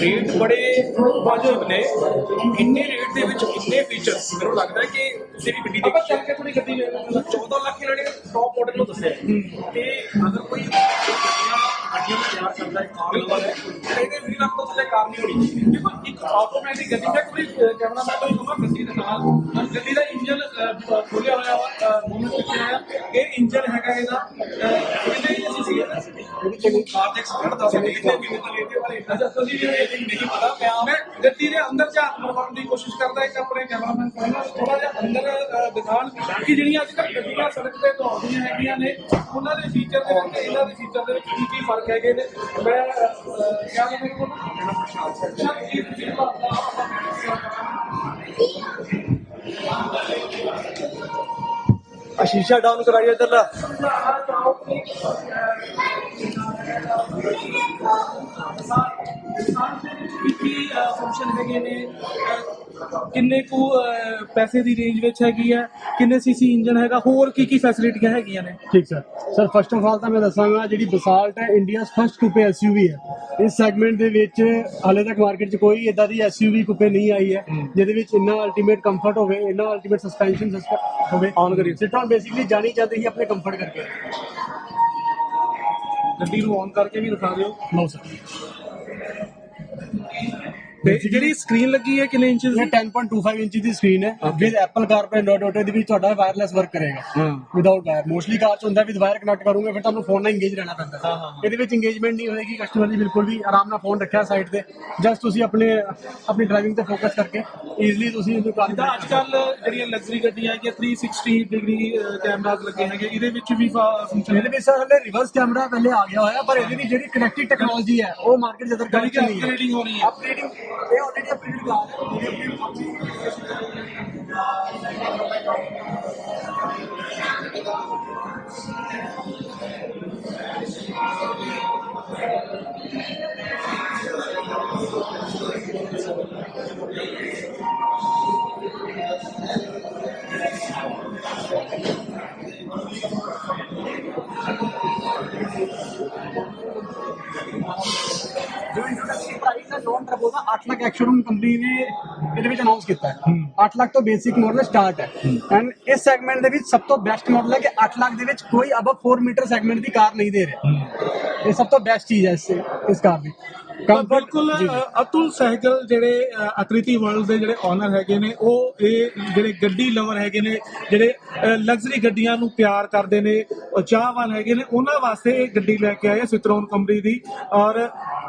Rate ਬੜੇ ਵਾਜਬ ਨੇ। ਇੰਨੇ ਰੇਟ ਦੇ ਵਿੱਚ ਇੰਨੇ ਫੀਚਰਸ ਮੈਨੂੰ ਲੱਗਦਾ ਕਿ ਤੁਸੀਂ ਵੀ ਗੱਡੀ ਦੇਖੀ ਚੱਲ ਕੇ ਥੋੜੀ ਗੱਡੀ 14 ਲੱਖ ਇਹਨਾਂ ਨੇ ਟੌਪ ਮਾਡਲ ਨੂੰ ਦੱਸਿਆ। ਤੇ ਅਗਰ ਕੋਈ ਗੱਡੀਆਂ ਗੱਡੀਆਂ ਨੂੰ ਤਿਆਰ ਕਰਦਾ ਹੈ ਕਾਰ ਲਵਾ ਹੈ ਤੇ ਇਹਦੇ 20 ਲੱਖ ਤੋਂ ਥੱਲੇ ਕਾਰ ਨਹੀਂ ਹੋਣੀ। ਦੇਖੋ ਇੱਕ ਆਟੋਮੈਟਿਕ ਗੱਡੀ ਦਾ ਕੋਈ ਕੈਮਰਾ ਮੈਂ ਤੁਹਾਨੂੰ ਕਹਾਂ ਗੱਡੀ ਦੇ ਨਾਲ ਗੱਡੀ ਦਾ ਇੰਜਨ ਖੋਲਿਆ ਹੋਇਆ ਵਾ ਮੂਵਮੈਂਟ ਕਿੱਥੇ ਇਹ ਇੰਜਨ ਹੈਗਾ ਇਹਦਾ ਇਹਦਾ ਉਹਦੀ ਚੰਗੀ ਕਾਰ ਦੇ ਐਕਸਪਰਟ ਦੱਸ ਸਕਦੇ ਕਿੰਨੇ ਕਿੰਨੇ ਤਾਂ ਲੈਤੇ ਵਾਲੇ ਅੱਛਾ ਤੁਸੀਂ ਵੀ ਇਹ ਨਹੀਂ ਪਤਾ ਪਿਆ ਮੈਂ ਗੱਡੀ ਦੇ ਅੰਦਰ ਝਾਕ ਮਾਰਨ ਦੀ ਕੋਸ਼ਿਸ਼ ਕਰਦਾ ਇੱਕ ਆਪਣੇ ਕੈਮਰਾਮੈਨ ਕੋਲ ਨਾ ਥੋੜਾ ਜਿਹਾ ਅੰਦਰ ਅਹ, ਦਿਖਾਣ ਕਿ ਜਿਹੜੀਆਂ ਅੱਜ ਕੱਲ੍ਹ ਗੱਡੀਆਂ ਸੜਕ ਤੇ ਦੌੜਦੀਆਂ ਹੈਗੀਆਂ ਨੇ ਉਹਨਾਂ ਦੇ ਫੀਚਰ ਦੇ ਵਿੱਚ ਇਹਨਾਂ ਦੇ ਫੀਚਰ ਦੇ ਵਿੱਚ ਕੀ ਕੀ ਫ਼ਰਕ ਹੈਗੇ ਨੇ। ਮੈਂ ਕਿਹਾ ਮੇਰੇ ਕੋਲ ਅੱਛਾ ਜੀ ਤੁਸੀਂ ਆ ਸ਼ੀਸ਼ਾ ਡਾਊਨ ਕਰਾਈਏ ਇਧਰਲਾ। ਕੀ ਫੰਕਸ਼ਨ ਹੈਗੇ ਨੇ। ਕਿੰਨੇ ਕੁ ਪੈਸੇ ਦੀ ਰੇਂਜ ਵਿੱਚ ਹੈਗੀ ਹੈ ਕਿੰਨੇ ਸੀਸੀ ਇੰਜਨ ਹੈਗਾ ਹੋਰ ਕੀ ਕੀ ਫੈਸਿਲਿਟੀਆਂ ਹੈਗੀਆਂ ਨੇ? ਠੀਕ sir sir first of all ਤਾਂ ਮੈਂ ਦੱਸਾਂਗਾ ਜਿਹੜੀ ਬਸਾਲਟ ਹੈ ਇੰਡੀਆਜ਼ ਫਸਟ ਕੂਪੇ ਐਸਯੂਵੀ ਹੈ। ਇਸ ਸੈਗਮੈਂਟ ਦੇ ਵਿੱਚ ਹਾਲੇ ਤੱਕ ਮਾਰਕੀਟ 'ਚ ਕੋਈ ਇਦਾਂ ਦੀ ਐਸਯੂਵੀ ਕੂਪੇ ਨਹੀਂ ਆਈ ਹੈ ਜਿਹਦੇ ਵਿੱਚ ਇੰਨਾ ਅਲਟੀਮੇਟ ਕੰਫਰਟ ਹੋਵੇ ਇੰਨਾ ਅਲਟੀਮੇਟ ਸਸਪੈਂਸ਼ਨ ਹੋਵੇ। ਔਨ ਕਰੀ ਸਿਟਰੋਨ ਬੇਸਿਕਲੀ ਜਾਣੀ ਚਾਹਤੇ ਸੀ ਆਪਣੇ ਕੰਫਰਟ ਕਰਕੇ। ਗੱਡੀ ਨੂੰ ਔਨ ਕਰਕੇ ਵੀ ਦਿਖਾ ਦਿਓ। ਨੋ ਸਰ ਜਿਹੜੀ ਸਕਰੀਨ ਲੱਗੀ ਹੈ ਕਿੰਨੇ ਇੰਚਸ ਇਹ 10.25 ਇੰਚ ਦੀ ਸਕਰੀਨ ਹੈ with Apple CarPlay dot auto ਦੇ ਵਿੱਚ ਤੁਹਾਡਾ ਵਾਇਰਲੈਸ ਵਰਕ ਕਰੇਗਾ। ਵਿਦਆਊਟ ਵਾਇਰ ਮੋਸਟਲੀ ਕਾਰ ਚ ਹੁੰਦਾ ਵਿਦ ਵਾਇਰ ਕਨੈਕਟ ਕਰੋਗੇ ਫਿਰ ਤੁਹਾਨੂੰ ਫੋਨ ਨਾਲ ਇੰਗੇਜ ਰਹਿਣਾ ਪੈਂਦਾ। ਇਹਦੇ ਵਿੱਚ ਇੰਗੇਜਮੈਂਟ ਨਹੀਂ ਹੋਏਗੀ ਕਸਟਮਰ ਦੀ ਬਿਲਕੁਲ ਵੀ ਆਰਾਮ ਨਾਲ ਫੋਨ ਰੱਖਿਆ ਸਾਈਡ ਤੇ। ਜਸਟ ਤੁਸੀਂ ਆਪਣੇ ਆਪਣੀ ਡਰਾਈਵਿੰਗ ਤੇ ਫੋਕਸ ਕਰਕੇ ਈਜ਼ੀਲੀ ਤੁਸੀਂ ਇਹਨੂੰ ਕਾਰ ਜਿੱਦਾਂ ਅੱਜ ਕੱਲ ਜਿਹੜੀਆਂ ਲਗਜ਼ਰੀ ਗੱਡੀਆਂ ਹੈਗੀਆਂ 360 ਡਿਗਰੀ ਕੈਮਰਾਸ ਲੱਗੇ ਹੈਗੇ ਇਹਦੇ ਵਿੱਚ ਵੀ ਫੰਕਸ਼ਨ ਇਹਦੇ ਵਿੱਚ ਸਰ ਹਲੇ ਰਿਵਰਸ ਕੈਮਰਾ ਪਹਿਲੇ ਆ ਗਿਆ ਹੋਇਆ ਪਰ ਇਹਦੇ ਵਿੱਚ ਜਿਹੜੀ ਕਨੈਕਟਿਡ ਟੈਕਨੋਲੋਜੀ ਹੈ ਉਹ ਮਾਰਕੀਟ ਜਦਰ ਗੱਡੀ ਦੀ ਅਪਗ੍ਰੇਡਿੰਗ ਹੋਣੀ ਹੈ। ਅਪਗ੍ਰੇਡਿੰਗ ਇਹ ਆਲਰੇਡੀ ਅਪਗ੍ਰੇਡ ਕਰ ਜੋ ਇੰਟਰੋਡਕਸ਼ਨ ਪ੍ਰਾਈਸ ਹੈ ਲੋਨ ਟਰਬੋ ਦਾ 8 ਲੱਖ ਐਕਸ਼ੋਰੂਮ ਕੰਪਨੀ ਨੇ ਇਹਦੇ ਵਿੱਚ ਅਨਾਉਂਸ ਕੀਤਾ ਹੈ। 8 ਲੱਖ ਤੋਂ ਬੇਸਿਕ ਮਾਡਲ ਸਟਾਰਟ ਹੈ। ਐਂਡ ਇਸ ਸੈਗਮੈਂਟ ਦੇ ਵਿੱਚ ਸਭ ਤੋਂ ਬੈਸਟ ਮਾਡਲ ਹੈ ਕਿ 8 ਲੱਖ ਦੇ ਵਿੱਚ ਕੋਈ ਅਬਵ 4 ਮੀਟਰ ਸੈਗਮੈਂਟ ਦੀ ਕਾਰ ਨਹੀਂ ਦੇ ਰਿਹਾ ਇਹ ਸਭ ਤੋਂ ਬੈਸਟ ਚੀਜ਼ ਹੈ ਇਸ ਇਸ ਕਾਰ ਦੀ ਬਿਲਕੁਲ ਅਤੁਲ ਸਹਿਗਲ ਜਿਹੜੇ ਅ, ਆਕ੍ਰਿਤੀ ਵਰਲਡ ਦੇ ਜਿਹੜੇ ਓਨਰ ਹੈਗੇ ਨੇ ਉਹ ਇਹ ਜਿਹੜੇ ਗੱਡੀ ਲਵਰ ਹੈਗੇ ਨੇ ਜਿਹੜੇ ਲਗਜ਼ਰੀ ਗੱਡੀਆਂ ਨੂੰ ਪਿਆਰ ਕਰਦੇ ਨੇ ਚਾਹਵਾਨ ਹੈਗੇ ਨੇ ਉਹਨਾਂ ਵਾਸਤੇ ਇਹ ਗੱਡੀ ਲੈ ਕੇ ਆਏ ਆ ਸਿਟਰੋਨ ਕੰਪਨੀ ਦੀ ਔਰ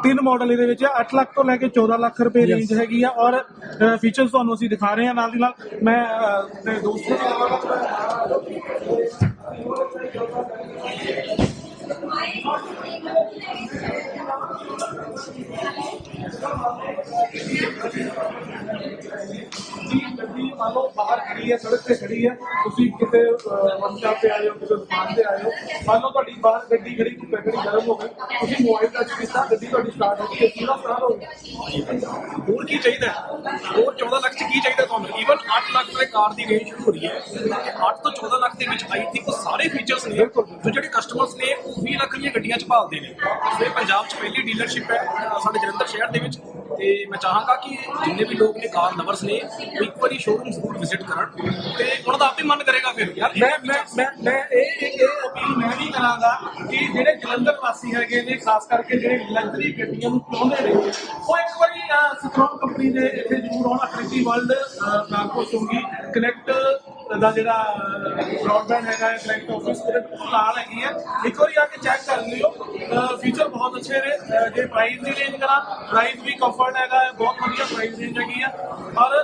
ਤਿੰਨ ਮਾਡਲ ਇਹਦੇ ਵਿੱਚ 8 ਲੱਖ ਤੋਂ ਲੈ ਕੇ 14 ਲੱਖ ਰੁਪਏ ਰੇਂਜ ਹੈਗੀ ਆ। ਔਰ ਫੀਚਰਸ ਤੁਹਾਨੂੰ ਅਸੀਂ ਦਿਖਾ ਰਹੇ ਹਾਂ ਨਾਲ ਦੀ ਨਾਲ। ਮੈਂ ਆਪਣੇ ਦੋਸਤ ਨੂੰ ਮੰਨ ਲਓ ਬਾਹਰ ਖੜੀ ਹੈ ਸੜਕ ਤੇ ਖੜੀ ਹੈ। ਤੁਸੀਂ ਕਿਤੇ ਵਰਕਸ਼ਾਪ ਤੇ ਆਏ ਹੋ ਕਿਸੇ ਦੁਕਾਨ ਤੇ ਆਏ ਹੋ ਮੰਨ ਲਓ ਤੁਹਾਡੀ ਬਾਹਰ ਗੱਡੀ ਖੜੀ ਧੁੱਪੇ ਖੜੀ ਗਰਮ ਹੋ ਗਈ। ਤੁਸੀਂ ਮੋਬਾਈਲ ਟੱਚ ਕੀਤਾ ਗੱਡੀ ਤੁਹਾਡੀ ਸਟਾਰਟ ਹੋ ਗਈ ਇਹ ਪੂਰਾ ਸਟਾਰਟ ਹੋ ਗਿਆ। ਹੋਰ ਕੀ ਚਾਹੀਦਾ? ਹੋਰ 14 ਲੱਖ ਚ ਕੀ ਚਾਹੀਦਾ ਤੁਹਾਨੂੰ? ਈਵਨ 8 ਲੱਖ ਦੇ ਕਾਰ ਦੀ ਰੇਂਜ ਸ਼ੁਰੂ ਹੋ ਰਹੀ ਹੈ। ਤੇ 8 ਤੋਂ 14 ਲੱਖ ਦੇ ਵਿੱਚ ਆਈ ਥਿੰਕ ਸਾਰੇ ਫੀਚਰਸ ਨੇ ਜੋ ਜਿਹੜੇ ਕਸਟਮਰਸ ਨੇ ਉਹ 20 ਲੱਖ ਦੀਆਂ ਗੱਡੀਆਂ ਚ ਭਾਲਦੇ ਨੇ। ਤੇ ਪੰਜਾਬ ਚ ਪਹਿਲੀ ਡੀਲਰਸ਼ਿਪ ਹੈ ਸਾਡੇ ਜਲੰਧਰ ਸ਼ਹਿਰ ਦੇ ਵਿੱਚ। ਤੇ ਮੈਂ ਚਾਹਾਂਗਾ ਕਿ ਜਿੰਨੇ ਵੀ ਲੋਕ ਨੇ ਕਾਰ ਲਵਰਸ ਨੇ ਉਹ ਇੱਕ ਵਾਰੀ ਸ਼ੋਰੂਮ ਜ਼ਰੂਰ ਵਿਜ਼ਿਟ ਕਰਨ ਤੇ ਉਹਨਾਂ ਦਾ ਆਪੇ ਮਨ ਕਰੇਗਾ ਫਿਰ, ਯਾਰ। ਮੈਂ ਮੈਂ ਮੈਂ ਮੈਂ ਇਹ ਇਹ ਅਪੀਲ ਮੈਂ ਵੀ ਕਰਾਂਗਾ ਕਿ ਜਿਹੜੇ ਜਲੰਧਰ ਵਾਸੀ ਹੈਗੇ ਨੇ, ਖਾਸ ਕਰਕੇ ਜਿਹੜੇ ਲਗਜ਼ਰੀ ਗੱਡੀਆਂ ਨੂੰ ਚਾਹੁੰਦੇ ਨੇ, ਉਹ ਇੱਕ ਵਾਰੀ ਸਟਰੋਂਗ ਕੰਪਨੀ ਦੇ ਇੱਥੇ ਜ਼ਰੂਰ ਆਉਣ ਅਕ੍ਰਿਤੀ ਵਰਲਡ ਨਾਗਪੁਰ ਚੁੰਗੀ ਕਨੈਕਟ ਦਾ ਜਿਹੜਾ ਬ੍ਰੌਡਬੈਂਡ ਹੈਗਾ ਹੈ ਕਨੈਕਟ ਆਫਿਸ ਉਹਦੇ ਬਿਲਕੁਲ ਨਾਲ ਹੈਗੀ ਹੈ। ਇੱਕ ਵਾਰੀ ਆ ਕੇ ਚੈੱਕ ਕਰ ਲਿਓ। ਫੀਚਰ ਬਹੁਤ ਅੱਛੇ ਨੇ। ਜੇ ਪ੍ਰਾਈਸ ਦੀ ਰੇਂਜ ਕਰਾਂ ਪ੍ਰਾਈਸ ਵੀ ਕੰਫਰਟ ਹੈਗਾ ਬਹੁਤ ਵਧੀਆ ਪ੍ਰਾਈਸ ਰੇਂਜ ਹੈਗੀ ਆ। ਪਰ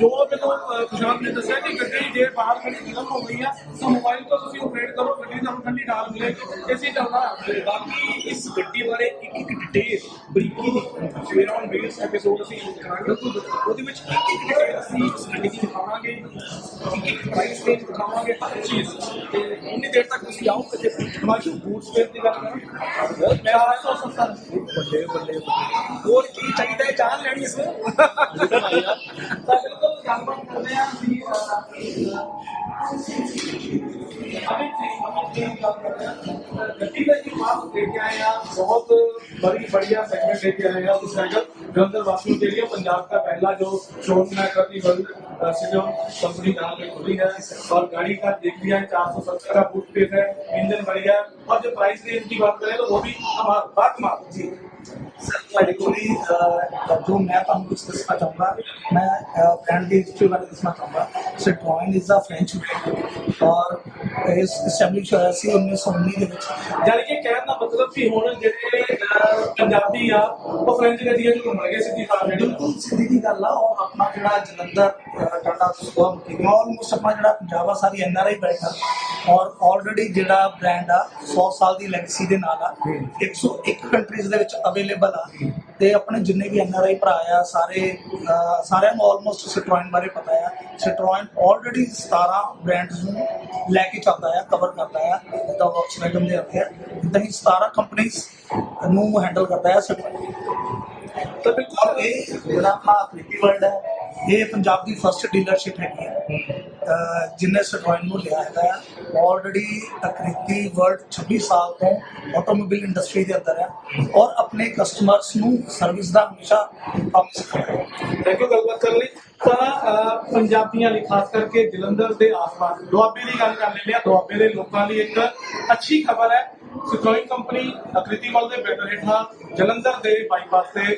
ਜੋ ਮੈਨੂੰ ਅਹ, ਨੇ ਦੱਸਿਆ ਕਿ ਗੱਡੀ ਜੇ ਬਾਹਰ ਖੜੀ ਫਿਲਮ ਹੋ ਗਈ ਆ ਤਾਂ ਮੋਬਾਈਲ ਤੋਂ ਤੁਸੀਂ ਆਪਰੇਟ ਕਰੋ ਗੱਡੀ ਤੁਹਾਨੂੰ ਠੰਡੀ ਢਾਲ ਮਿਲੇਗੀ ਏਸੀ ਚੱਲਦਾ ਹੈ। ਬਾਕੀ ਇਸ ਗੱਡੀ ਬਾਰੇ ਇੱਕ ਇੱਕ ਡਿਟੇਲ ਬਰੀਕੀ ਦੀ ਸਵੇਰ ਔਨ ਐਪੀਸੋਡ ਅਸੀਂ ਕਰਾਂਗੇ। ਉਹਦੇ ਵਿੱਚ ਇੱਕ ਇੱਕ ਡਿਟੇਲ ਅਸੀਂ ਇਸ ਗੱਡੀ ਦੀ ਦਿਖਾਵਾਂਗੇ ਇੱਕ ਇੱਕ ਪ੍ਰਾਈਸ ਰੇਂਜ ਦਿਖਾਵਾਂਗੇ ਹਰ ਚੀਜ਼। ਤੇ ਇੰਨੀ ਦੇਰ ਤੱਕ ਤੁਸੀਂ ਆਓ ਤੇ ਮਾਸ਼ੂ ਬੂਟ ਸਪੇਸ ਦੀ ਗੱਲ ਕਰਾਂ ਮੈਂ 870 ਬੱਲੇ ਬੱਲੇ ਹੋਰ ਕੀ ਚਾਹੀਦਾ ਹੈ ਜਾਨ ਲੈਣੀ ਇਸ ਨੂੰ? बहुत बड़ी बढ़िया सेगमेंट लेके आए हैं उस साइकिल गंदर वासियों के लिए पंजाब का पहला जो शोरूम है करती वर्ल्ड सिजम कंपनी नाम पे खुली है और गाड़ी का देख लिया है चार सौ सत्तर का बूट स्पेस है इंजन बढ़िया है और जो प्राइस रेंज की बात करें तो वो भी हमारा बात मार जी ਸਾਡੇ ਕੋਲ ਹੀ, ਅਹ, ਜੋ ਮੈਂ ਤੁਹਾਨੂੰ ਕੁਝ ਦੱਸਣਾ ਚਾਹੁੰਦਾ ਮੈਂ ਬ੍ਰਾਂਡ ਦੀ ਹਿਸਟਰੀ ਬਾਰੇ ਦੱਸਣਾ ਚਾਹੁੰਦਾ Citroen is a French brand ਔਰ ਇਸ ਐਸਟੈਬਲਿਸ਼ ਹੋਇਆ ਸੀ 1919 ਦੇ ਵਿੱਚ ਜਾਨੀ ਕਿ ਕਹਿਣ ਦਾ ਮਤਲਬ ਵੀ ਹੁਣ ਜਿਹੜੇ ਅਹ, ਪੰਜਾਬੀ ਆ ਉਹ ਫ੍ਰੈਂਚ ਗੱਡੀਆਂ 'ਚ ਘੁੰਮਣਗੇ ਸਿੱਧੀ ਜਿਹੜੀ ਬਿਲਕੁਲ ਸਿੱਧੀ ਦੀ ਗੱਲ ਆ ਔਰ ਆਪਣਾ ਜਿਹੜਾ ਜਲੰਧਰ ਅਹ, ਟਾਟਾ ਸੁਭਮ ਕੀ ਆਲਮੋਸਟ ਆਪਣਾ ਜਿਹੜਾ ਪੰਜਾਬ ਆ ਸਾਰੀ ਐਨ ਆਰ ਆਈ ਬੈਠਾ। ਔਰ ਆਲਰੇਡੀ ਜਿਹੜਾ ਬ੍ਰਾਂਡ ਆ 100 ਸਾਲ ਦੀ ਲੈਗੇਸੀ ਦੇ ਨਾਲ ਆ 101 ਕੰਟਰੀਜ਼ ਦੇ ਵਿੱਚ ਅਵੇਲੇਬਲ ਆ। ਤੇ ਆਪਣੇ ਜਿੰਨੇ ਵੀ ਐਨ ਆਰ ਆਈ ਭਰਾ ਆ, ਸਾਰੇ ਸਾਰਿਆਂ ਨੂੰ ਆਲਮੋਸਟ ਸਿਟਰੋਇਨ ਬਾਰੇ ਪਤਾ ਆ। ਸਿਟਰੋਇਨ ਆਲਰੇਡੀ 17 ਬ੍ਰਾਂਡਸ ਨੂੰ ਲੈ ਕੇ ਚੱਲਦਾ ਆ ਕਵਰ ਕਰਦਾ ਆ, ਜਿੱਦਾਂ ਵੌਕਸਵੈਗਨ ਦੇ ਅੰਦਰ ਇਦਾਂ ਹੀ 17 ਕੰਪਨੀਆਂ ਨੂੰ ਹੈਂਡਲ ਕਰਦਾ ਆ ਸਿਟਰੋਇਨ ਤਾਂ ਬਿਲਕੁਲ ਇਹ ਜਿਹੜਾ ਆਪਣਾ ਅਫਰੀਕੀ ਵਰਲਡ ਹੈ ਇਹ ਪੰਜਾਬ ਦੀ ਫਰਸਟ ਡੀਲਰਸ਼ਿਪ ਹੈਗੀ ਹੈ। ਜਿਹਨੇ ਸਟਰੋਇਨ ਨੂੰ ਲਿਆ ਹੈਗਾ ਆਲਰੇਡੀ ਅਕ੍ਰਿਤੀ ਵਰਲਡ 26 ਸਾਲ ਤੋਂ ਆਟੋਮੋਬਾਈਲ ਇੰਡਸਟਰੀ ਦੇ ਅੰਦਰ ਹੈ ਔਰ ਆਪਣੇ ਕਸਟਮਰਸ ਨੂੰ ਸਰਵਿਸ ਦਾ ਹਮੇਸ਼ਾ ਕਰਦਾ ਹੈ। ਥੈਂਕ ਯੂ ਗੱਲਬਾਤ ਕਰਨ ਲਈ? ਤਾਂ ਪੰਜਾਬੀਆਂ ਲਈ ਖਾਸ ਕਰਕੇ ਜਲੰਧਰ ਦੇ ਆਸ-ਪਾਸ ਦੁਆਬੇ ਦੀ ਗੱਲ ਕਰ ਲੈਂਦੇ ਆ ਦੁਆਬੇ ਦੇ ਲੋਕਾਂ ਲਈ ਇੱਕ ਅੱਛੀ ਖਬਰ ਹੈ ਸਿਕੋਇਨ ਕੰਪਨੀ ਅਕ੍ਰਿਤੀਵਾਲ ਦੇ ਬੈਟਰ ਹੇਠਾਂ ਜਲੰਧਰ ਦੇ ਬਾਈਪਾਸ ਤੇ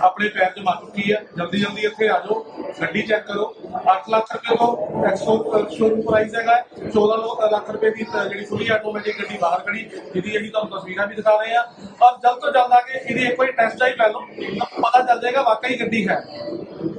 ਆਪਣੇ ਪੈਰ ਜਮਾ ਚੁੱਕੀ ਹੈ। ਜਲਦੀ ਜਲਦੀ ਇੱਥੇ ਆ ਜਾਓ, ਗੱਡੀ ਚੈੱਕ ਕਰੋ। 8 ਲੱਖ ਰੁਪਏ ਤੋਂ ਐਕਸੋ ਸ਼ੋਰੂਮ ਪ੍ਰਾਈਸ ਹੈਗਾ 14 ਲੱਖ ਰੁਪਏ ਦੀ ਜਿਹੜੀ ਫੁੱਲੀ ਆਟੋਮੈਟਿਕ ਗੱਡੀ ਬਾਹਰ ਖੜੀ, ਜਿਹਦੀ ਅਸੀਂ ਤੁਹਾਨੂੰ ਤਸਵੀਰਾਂ ਵੀ ਦਿਖਾ ਰਹੇ ਹਾਂ। ਔਰ ਜਲਦ ਤੋਂ ਜਲਦ ਆ ਕੇ ਇਹਦੀ ਇੱਕ ਵਾਰੀ ਟੈਸਟ ਡਰਾਈਵ ਲੈ ਲਓ। ਪਤਾ ਚੱਲ ਜਾਏਗਾ, ਵਾਕਈ ਗੱਡੀ ਹੈ।